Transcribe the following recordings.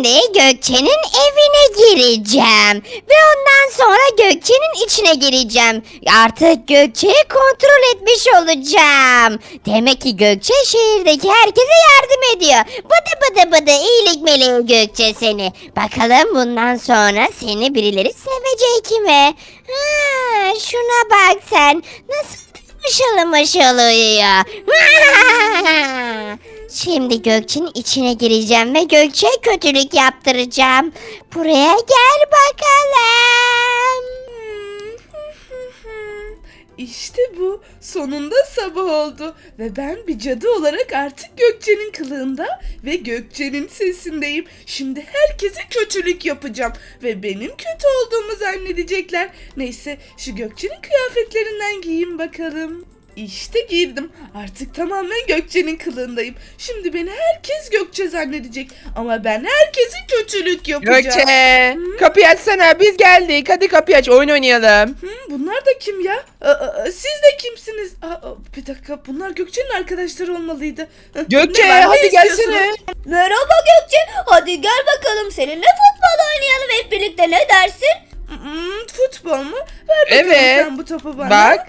Şimdi Gökçe'nin evine gireceğim. Ve ondan sonra Gökçe'nin içine gireceğim. Artık Gökçe'yi kontrol etmiş olacağım. Demek ki Gökçe şehirdeki herkese yardım ediyor. Bıdı bıdı bıdı iyilik meleği Gökçe seni. Bakalım bundan sonra seni birileri sevecek mi? Ha, şuna bak sen. Nasıl mışıl mışıl uyuyor. Şimdi Gökçe'nin içine gireceğim ve Gökçe'ye kötülük yaptıracağım. Buraya gel bakalım. İşte bu. Sonunda sabah oldu. Ve ben bir cadı olarak artık Gökçe'nin kılığında ve Gökçe'nin sesindeyim. Şimdi herkese kötülük yapacağım. Ve benim kötü olduğumu zannedecekler. Neyse şu Gökçe'nin kıyafetlerinden giyeyim bakalım. İşte giydim. Artık tamamen Gökçe'nin kılığındayım. Şimdi beni herkes Gökçe zannedecek. Ama ben herkese kötülük yapacağım. Gökçe kapıyı açsana biz geldik hadi kapıyı aç oyun oynayalım. Hı, bunlar da kim ya? Aa, aa, siz de kimsiniz? Aa, aa, bir dakika bunlar Gökçe'nin arkadaşları olmalıydı. Hı, Gökçe ne var, hadi gelsene. istiyorsunuz? Merhaba Gökçe. Hadi gel bakalım seninle futbol oynayalım hep birlikte ne dersin? Hmm, futbol mu? Ver bakalım Evet. sen bu topu bana. Bak.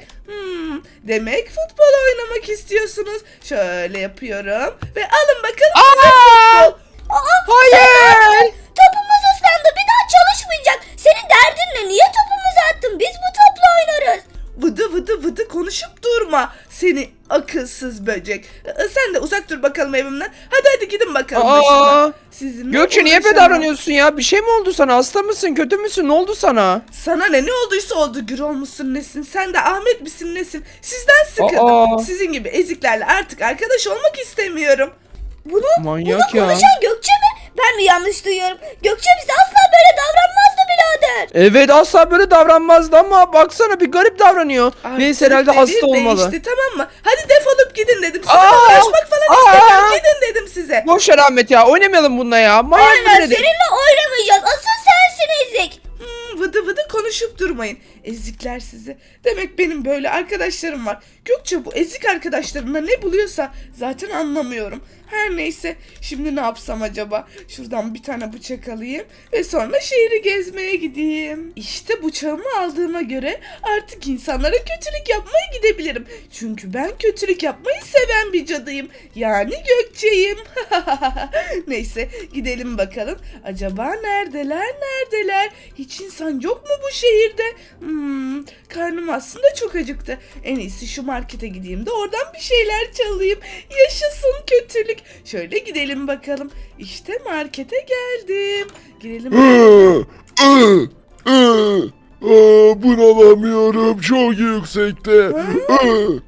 Demek futbol oynamak istiyorsunuz. Şöyle yapıyorum. Ve alın bakalım Aa! size futbol. Hayır. Topumuz ıslandı bir daha çalışmayacak. Senin derdin ne? Niye topumuzu attın? Biz bu topla oynarız. Vıdı vıdı vıdı konuşup durma. Seni akılsız böcek. Ee, Sen de uzak dur bakalım evimden. Hadi hadi gidin bakalım Aa! başıma. Sizinle Gökçe niye böyle uğraşamam. davranıyorsun ya? Bir şey mi oldu sana? Hasta mısın? Kötü müsün? Ne oldu sana? Sana ne ne olduysa oldu Gürol musun nesin sen de Ahmet misin nesin sizden sıkıldım Aa. sizin gibi eziklerle artık arkadaş olmak istemiyorum Bunu, Manyak bunu ya. konuşan Gökçe mi? Ben mi yanlış duyuyorum? Gökçe bize asla böyle davranmazdı birader. Evet asla böyle davranmazdı ama baksana bir garip davranıyor. Artık Neyse herhalde hasta olmalı. değişti tamam mı hadi defolup gidin dedim size Aa. uğraşmak falan Aa. istemiyorum gidin dedim size Boş ver Ahmet ya oynamayalım bununla ya. Manyak Aynen seninle oynamayacağız. Asıl sensin ezik. Hmm, vıdı vıdı konuşup durmayın ezikler sizi demek benim böyle arkadaşlarım var Gökçe bu ezik arkadaşlarımda ne buluyorsa zaten anlamıyorum her neyse şimdi ne yapsam acaba? Şuradan bir tane bıçak alayım ve sonra şehri gezmeye gideyim. İşte bıçağımı aldığıma göre artık insanlara kötülük yapmaya gidebilirim. Çünkü ben kötülük yapmayı seven bir cadıyım. Yani Gökçe'yim. neyse gidelim bakalım. Acaba neredeler neredeler? Hiç insan yok mu bu şehirde? Hmm, karnım aslında çok acıktı. En iyisi şu markete gideyim de oradan bir şeyler çalayım. Yaşasın kötülük. Şöyle gidelim bakalım. İşte markete geldim. Girelim. Iı, ıı, ıı, ıı, Bunalamıyorum çok yüksekte.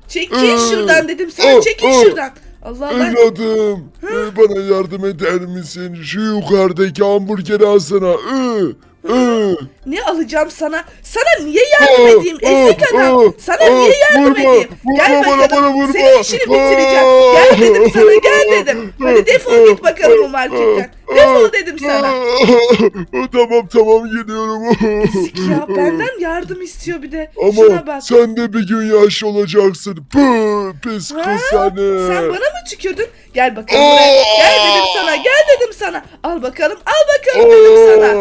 Çekil şuradan dedim sana. Çekil şuradan. Allah Allah. Evladım ıı, bana yardım eder misin? Şu yukarıdaki hamburgeri alsana. Iı. Ne alacağım sana? Sana niye yardım Aa, edeyim ezik aa, adam? Sana niye yardım edeyim? Gel bakalım. Senin işini bitireceğim. Gel dedim sana gel dedim. Hadi defol git bakalım bu marketten. Defol dedim sana. tamam tamam gidiyorum. Ezik ya benden yardım istiyor bir de. Şuna Ama bak. sen de bir gün yaşlı olacaksın. Pıh, pis Ha? kız seni. Sen bana mı tükürdün? Gel bakalım buraya. Gel dedim sana. Gel dedim sana. Al bakalım. Al bakalım dedim sana.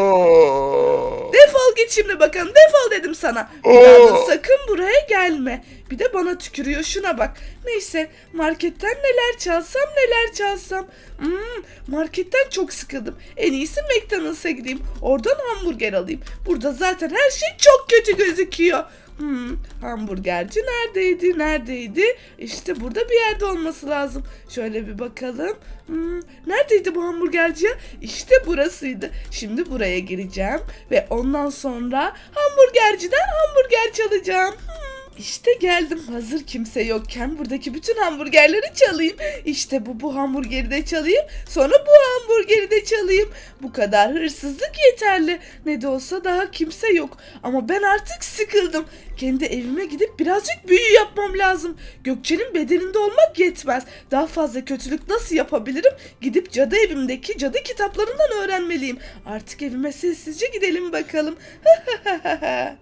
Defol git şimdi bakalım. Defol dedim sana. Bir daha da sakın buraya gelme. Bir de bana tükürüyor. Şuna bak. Neyse marketten neler çalsam neler çalsam. Hmm, marketten çok sıkıldım. En iyisi McDonald's'a gideyim. Oradan hamburger alayım. Burada zaten her şey çok kötü gözüküyor. Hmm, hamburgerci neredeydi? Neredeydi? İşte burada bir yerde olması lazım. Şöyle bir bakalım. Hmm, neredeydi bu hamburgerci? İşte burasıydı. Şimdi buraya gireceğim ve ondan sonra hamburgerciden hamburger çalacağım. Hmm. İşte geldim hazır kimse yokken buradaki bütün hamburgerleri çalayım. İşte bu bu hamburgeri de çalayım. Sonra bu hamburgeri de çalayım. Bu kadar hırsızlık yeterli. Ne de olsa daha kimse yok. Ama ben artık sıkıldım. Kendi evime gidip birazcık büyü yapmam lazım. Gökçe'nin bedeninde olmak yetmez. Daha fazla kötülük nasıl yapabilirim? Gidip cadı evimdeki cadı kitaplarından öğrenmeliyim. Artık evime sessizce gidelim bakalım.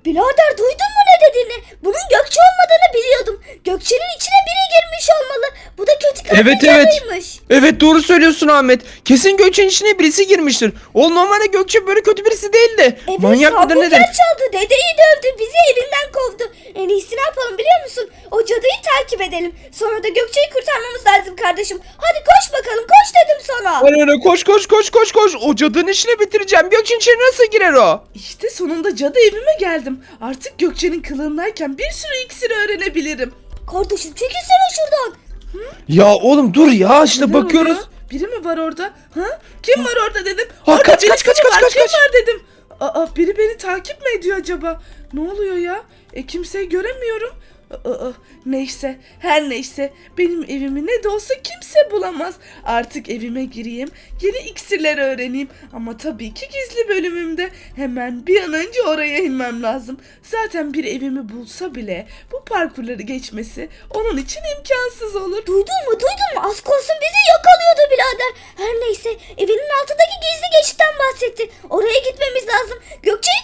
Birader duydun mu ne dediğini. Bunun Gökçe olmadığını biliyordum. Gökçe'nin içine biri girmiş olmalı. Bu da kötü Evet, evet. cadıymış. Evet doğru söylüyorsun Ahmet. Kesin Gökçe'nin içine birisi girmiştir. O normalde Gökçe böyle kötü birisi değildi. Evet Manyak mıdır nedir? çaldı. Dedeyi dövdü. Bizi evinden kovdu. En iyisi ne yapalım biliyor musun? O cadıyı takip edelim. Sonra da Gökçe'yi kurtarmamız lazım kardeşim. Hadi koş bakalım. Koş dedim sana. Aynen öyle koş koş koş koş koş. O cadının işini bitireceğim. Gökçe'nin içine nasıl girer o? İşte sonunda cadı evime geldim. Artık Gökçe'nin kılığındayken bir sürü iksiri öğrenebilirim. Kardeşim çekilsene şuradan. Ya oğlum dur ya işte Ne bakıyoruz. oluyor? Biri mi var orada? Ha? Kim var orada dedim. Ha, Orada kaç, kaç, birisi kaç, mi kaç, var? kaç, Kim kaç. var dedim. Aa, biri beni takip mi ediyor acaba? Ne oluyor ya? E kimseyi göremiyorum. Aa, neyse her neyse benim evimi ne de olsa kimse bulamaz. Artık evime gireyim yeni iksirler öğreneyim ama tabii ki gizli bölümümde hemen bir an önce oraya inmem lazım. Zaten bir evimi bulsa bile bu parkurları geçmesi onun için imkansız olur. Duydun mu duydun mu? Az kalsın bizi yakalıyordu birader. Her neyse evinin altındaki gizli geçitten bahsetti. Oraya gitmemiz lazım. Gökçe'yi.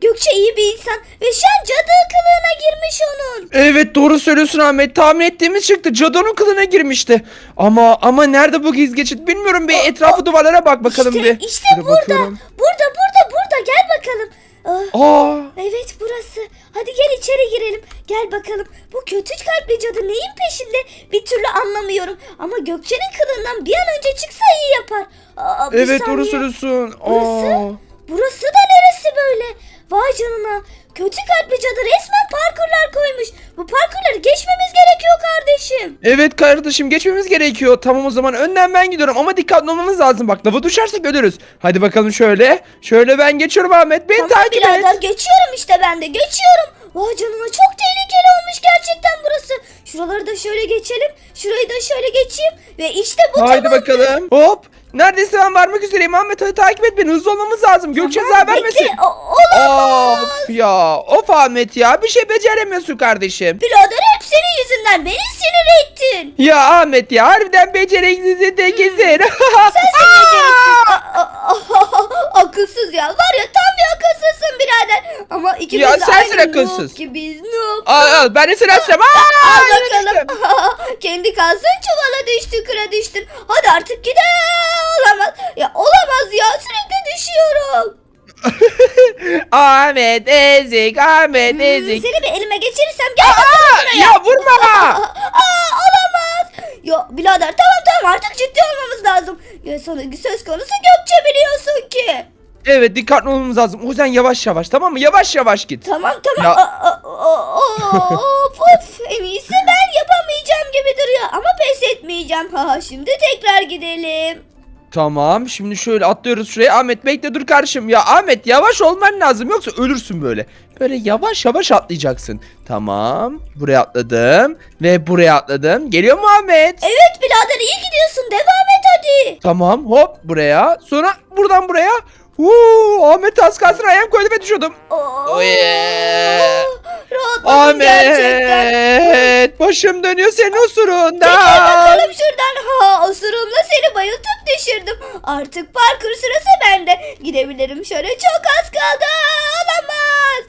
Gökçe iyi bir insan ve şu an cadı kılığına girmiş onun. Evet doğru söylüyorsun Ahmet. Tahmin ettiğimiz çıktı. Cadının kılına girmişti. Ama ama nerede bu giz geçit bilmiyorum. Bir etrafı duvarlara bak bakalım İşte, bir. işte Şöyle burada. bakıyorum. Burada burada burada gel bakalım. Ah, Aa, evet burası. Hadi gel içeri girelim. Gel bakalım. Bu kötü kalpli cadı neyin peşinde? Bir türlü anlamıyorum. Ama Gökçe'nin kılığından bir an önce çıksa iyi yapar. Aa, bir evet doğru saniye. söylüyorsun. Burası? Aa. Burası da neresi böyle? Vay canına. Kötü kalpli cadı resmen parkurlar koymuş. Bu parkurları geçmemiz gerekiyor kardeşim. Evet kardeşim geçmemiz gerekiyor. Tamam o zaman önden ben gidiyorum ama dikkatli olmamız lazım. Bak lava düşersek ölürüz. Hadi bakalım şöyle. Şöyle ben geçiyorum Ahmet. Beni Tamam takip birader et. geçiyorum işte ben de geçiyorum. Vay canına çok tehlikeli olmuş gerçekten burası. Şuraları da şöyle geçelim. Şurayı da şöyle geçeyim. Ve işte bu Haydi tamam. bakalım. Hop. Neredeyse ben varmak üzereyim Ahmet. Hadi takip et beni. Hızlı olmamız lazım. Gökçe zarar vermesin. Bekle. O- olamaz. Of ya. Of Ahmet ya. Bir şey beceremiyorsun kardeşim. Birader senin yüzünden beni sinir ettin. Ya Ahmet ya harbiden beceriksiz de kesin. Sensin beceriksiz. A- a- a- Akılsız ya. Var ya tam bir akılsızsın birader. Ama ikimiz Ya de sensin aynı akılsız. noob gibiyiz. Noob. al al ben de seni atacağım. Aa, Al bakalım. Kendi kalsın çuvala düştü kıra düştün. Hadi artık gidelim. Olamaz. Ya olamaz ya sürekli düşüyorum. Ahmet ezik Ahmet Hmm, ezik. Seni bir elime geçirirsem gel bakalım buraya. Ya vurma. Aa, olamaz. Ya birader tamam tamam artık ciddi olmamız lazım. Ya sana söz konusu Gökçe biliyorsun ki. Evet dikkatli olmamız lazım. O yüzden yavaş yavaş tamam mı? Yavaş yavaş git. Tamam tamam. Ya- Aa, aa, aa, aa, of, of. En iyisi ben yapamayacağım gibi duruyor. Ama pes etmeyeceğim. Ha, şimdi tekrar gidelim. Tamam şimdi şöyle atlıyoruz şuraya. Ahmet bekle dur kardeşim. Ya Ahmet yavaş olman lazım yoksa ölürsün böyle. Böyle yavaş yavaş atlayacaksın. Tamam. Buraya atladım. Ve buraya atladım. Geliyor mu Ahmet? Evet birader iyi gidiyorsun. Devam et hadi. Tamam hop buraya. Sonra buradan buraya. Huu, Ahmet az kalsın ayağım koydu ve düşüyordum. Oo. Rahatladım gerçekten. Ahmet başım dönüyor senin Çekil osurundan. bakalım şuradan. Ha osurumla seni bayıltıp düşürdüm. Artık parkur sırası bende. Gidebilirim şöyle çok az kaldı. Olamaz.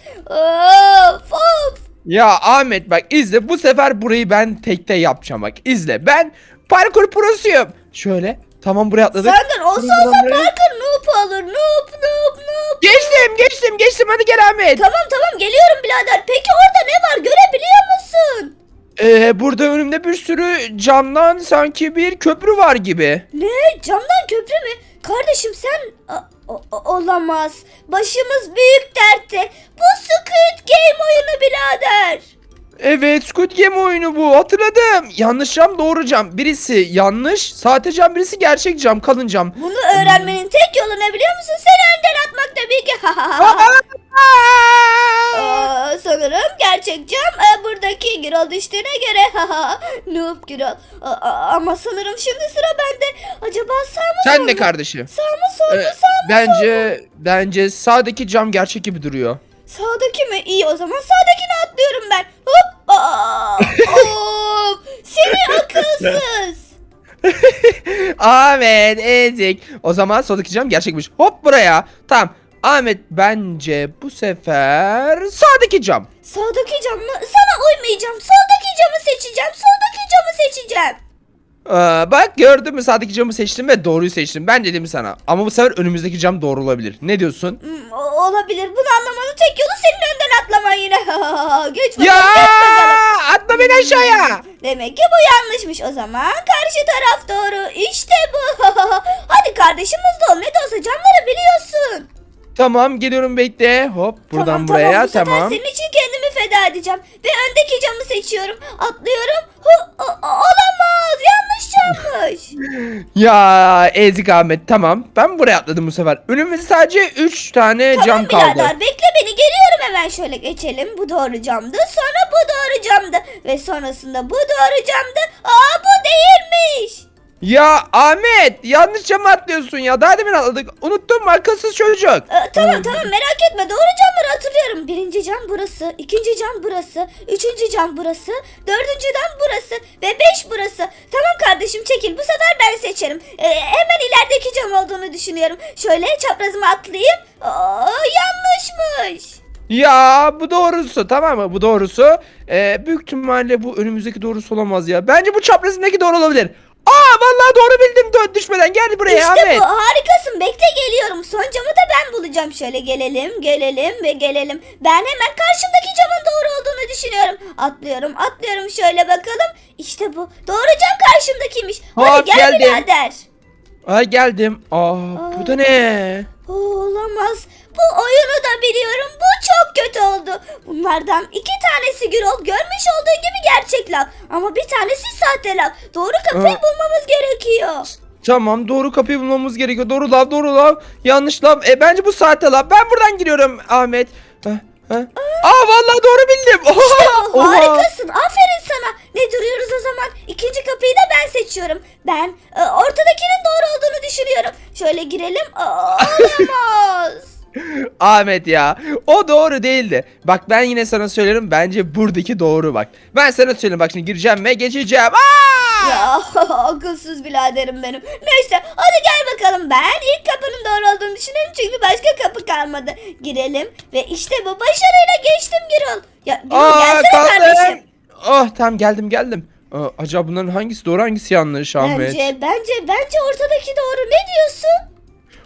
Of of. Ya Ahmet bak izle bu sefer burayı ben tekte yapacağım bak izle ben parkur prosuyum. Şöyle tamam buraya atladık. Senden olsa Buradan olsa buraya. parkur noob olur. Noob noob noob. Geçtim geçtim geçtim hadi gel Ahmet. Tamam tamam geliyorum birader. Peki orada ne var görebiliyor musun? Ee, burada önümde bir sürü camdan sanki bir köprü var gibi. Ne? Camdan köprü mü? Kardeşim sen... A- o- o- olamaz. Başımız büyük dertte. Bu Squid Game oyunu birader. Evet Squid Game oyunu bu hatırladım. Yanlış cam doğru cam. Birisi yanlış sahte cam birisi gerçek cam kalın cam. Bunu öğrenmenin tek yolu ne biliyor musun? Seni önden atmak tabii ki. Aa, sanırım gerçek cam e, buradaki Girol düştüğüne göre. Noob Girol. Ama sanırım şimdi sıra bende. Acaba sağ mı sol Sen mu? de kardeşim. Sağ mı sol mu Ee, sağ mı sol mu? bence bence sağdaki cam gerçek gibi duruyor. Sağdaki mi? İyi o zaman sağdakine atlıyorum ben. Hop. Aa, of. Seni akılsız. Ahmet ezik. O zaman soldaki cam gerçekmiş. Hop buraya. Tamam. Ahmet bence bu sefer sağdaki cam. Sağdaki cam mı? Sana uymayacağım. Soldaki camı seçeceğim. Soldaki camı seçeceğim. Aa, bak gördün mü sağdaki camı seçtim ve doğruyu seçtim. Ben dedim sana. Ama bu sefer önümüzdeki cam doğru olabilir. Ne diyorsun? Hmm, o- olabilir. Bunu anlamanın tek yolu senin önden atlaman yine. geç bakalım, Ya geç bakalım. atla beni aşağıya. Demek ki bu yanlışmış o zaman. Karşı taraf doğru. İşte bu. Hadi kardeşim hızlı ol. Ne de olsa camları biliyorsun. Tamam geliyorum bekle. Hop buradan tamam, buraya tamam. Bu sefer tamam. senin edeceğim. Ve öndeki camı seçiyorum. Atlıyorum. Hu, o- olamaz. Yanlış cammış. Ya Ezik Ahmet tamam. Ben buraya atladım bu sefer. Önümüzde sadece 3 tane cam Tamam kaldı. birader bekle beni geliyorum hemen şöyle geçelim. Bu doğru camdı sonra bu doğru camdı. Ve sonrasında bu doğru camdı. Aa bu değilmiş. Ya Ahmet yanlış cama atlıyorsun ya. Daha demin atladık. Unuttun mu akılsız çocuk? Ee, tamam tamam merak etme doğru camları hatırlıyorum. Birinci cam burası, ikinci cam burası, üçüncü cam burası, dördüncü cam burası ve beş burası. Tamam kardeşim çekil bu sefer ben seçerim. Ee, hemen ilerideki cam olduğunu düşünüyorum. Şöyle çaprazıma atlayayım. Aa, yanlışmış. Ya bu doğrusu tamam mı? Bu doğrusu. Ee, büyük ihtimalle bu önümüzdeki doğrusu olamaz ya. Bence bu çaprazındaki doğru olabilir. Aa vallahi doğru bildim dö- düşmeden. Gel buraya İşte Ahmet. bu harikasın bekle geliyorum. Son camı da ben bulacağım. Şöyle gelelim gelelim ve gelelim. Ben hemen karşımdaki camın doğru olduğunu düşünüyorum. Atlıyorum atlıyorum şöyle bakalım. İşte bu doğru cam karşımdakiymiş. Hadi Hop, gel geldim. birader. Ay geldim. Aa, bu da ne? Oo, Olamaz. Bu oyunu da biliyorum. Bu çok kötü oldu. Bunlardan iki tanesi Gürol görmüş olduğun gibi gerçek lav. Ama bir tanesi sahte lav. Doğru kapıyı Aa. bulmamız gerekiyor. Tamam doğru kapıyı bulmamız gerekiyor. Doğru lav doğru lav. Yanlış lav. E, bence bu saatte lav. Ben buradan giriyorum Ahmet. Ha, ha. Aa vallahi doğru bildim. Oha, Oh, oha. harikasın. Aferin sana. Ne duruyoruz o zaman? İkinci kapıyı da ben seçiyorum. Ben e, ortadakinin doğru olduğunu düşünüyorum. Şöyle girelim. Aa, Olamaz. Ahmet ya. O doğru değildi. Bak ben yine sana söylerim. Bence buradaki doğru bak. Ben sana söyleyeyim. Bak şimdi gireceğim ve geçeceğim. Aa! ya akılsız biraderim benim. Neyse hadi gel bakalım. Ben ilk kapının doğru olduğunu düşünüyorum. Çünkü başka kapı kalmadı. Girelim ve işte bu başarıyla geçtim Girol. Ya Girol Aa gelsene kaldım. kardeşim. Oh tamam geldim geldim. Aa, acaba bunların hangisi doğru hangisi yanlış Ahmet? Bence bence bence ortadaki doğru. Ne diyorsun?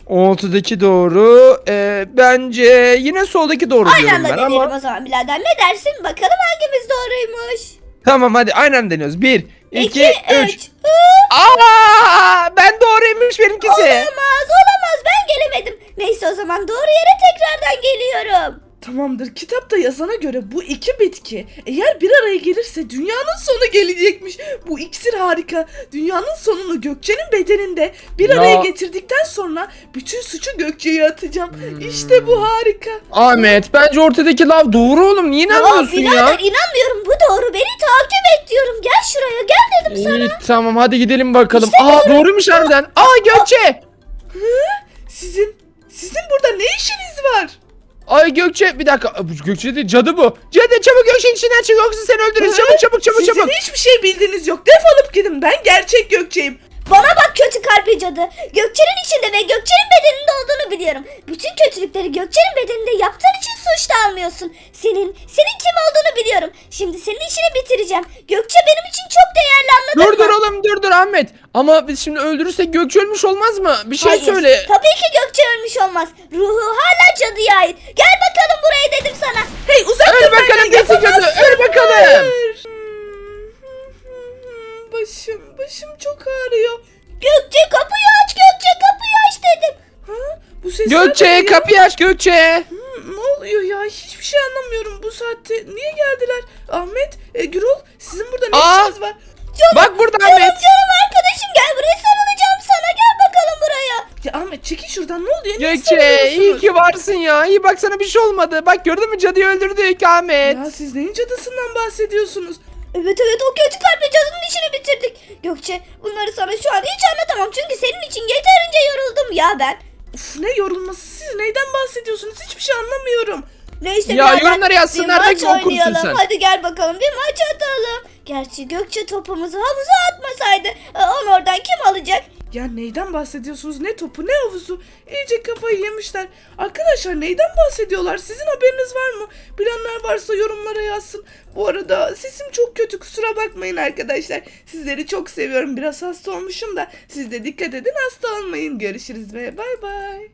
Ortadaki doğru. e, bence yine soldaki doğru Aynı diyorum anda ben deneyelim ama. o zaman birader. Ne dersin? Bakalım hangimiz doğruymuş. Tamam hadi aynen deniyoruz. 1, 2, İki, 3. üç. Hı, Aa, ben doğruymuş benimkisi. Olamaz olamaz ben gelemedim. Neyse o zaman doğru yere tekrardan geliyorum. Tamamdır. Kitapta yazana göre bu iki bitki eğer bir araya gelirse dünyanın sonu gelecekmiş. Bu iksir harika. Dünyanın sonunu Gökçe'nin bedeninde bir Ya. araya getirdikten sonra bütün suçu Gökçe'ye atacağım. İşte bu harika. Ahmet bence ortadaki lav doğru oğlum. Niye inanmıyorsun ya? birader inanmıyorum bu doğru beni takip et diyorum. Gel şuraya gel dedim sana. İyi tamam hadi gidelim bakalım. İşte Aa doğruymuş harbiden. Aa Gökçe. Sizin sizin burada ne işiniz var? Ay Gökçe bir dakika. Gökçe değil cadı bu. Cadı çabuk Gökçe'nin içinden çık yoksa seni öldürürüz. Çabuk çabuk çabuk Sizin çabuk. hiçbir şey bildiğiniz yok. Defolup gidin. Ben gerçek Gökçe'yim. Bana bak kötü kalpli cadı. Gökçe'nin içinde ve Gökçe'nin bedeninde olduğunu biliyorum. Bütün kötülükleri Gökçe'nin bedeninde yaptığın için suç da almıyorsun. Senin, senin kim olduğunu biliyorum. Şimdi senin işini bitireceğim. Gökçe benim için çok değerli anladın Dur mı? dur oğlum dur dur Ahmet. Ama biz şimdi öldürürsek Gökçe ölmüş olmaz mı? Bir şey Hayır, söyle. Tabii ki Gökçe ölmüş olmaz. Ruhu hala cadıya ait. Gel bakalım buraya dedim sana. Hey uzak Öl dur bakalım benden, cadı. Öl bakalım. Hayır. Başım, başım çok ağrıyor. Gökçe kapıyı aç Gökçe kapıyı aç dedim. Ha? Bu sesler de Gökçe ne? kapıyı aç Gökçe. Hmm, ne oluyor ya? Hiçbir şey anlamıyorum bu saatte. Niye geldiler? Ahmet, e, Gürol sizin burada ne Aa! işiniz var? Bak burada Canım Ahmet. canım arkadaşım gel buraya sarılacağım sana gel bakalım buraya. Ya Ahmet çekil şuradan ne oluyor? Niye Gökçe iyi ki varsın ya. İyi bak sana bir şey olmadı. Bak gördün mü cadıyı öldürdük Ahmet. Ya siz neyin cadısından bahsediyorsunuz? Evet evet o kötü kalpli cadının işini bitirdik. Gökçe bunları sana şu an hiç anlatamam çünkü senin için yeterince yoruldum ya ben. Uf ne yorulması siz neyden bahsediyorsunuz? Hiçbir şey anlamıyorum. Neyse Ya birader, yorumları yazsınlar bir da maç okursun oynayalım. sen. Hadi gel bakalım bir maç atalım. Gerçi Gökçe topumuzu havuza atmasaydı e, onu oradan kim alacak? Ya neyden bahsediyorsunuz? Ne topu ne havuzu? İyice kafayı yemişler. Arkadaşlar neyden bahsediyorlar? Sizin haberiniz var mı? Bilenler varsa yorumlara yazsın. Bu arada sesim çok kötü kusura bakmayın arkadaşlar. Sizleri çok seviyorum. Biraz hasta olmuşum da siz de dikkat edin hasta olmayın. Görüşürüz ve bay bay.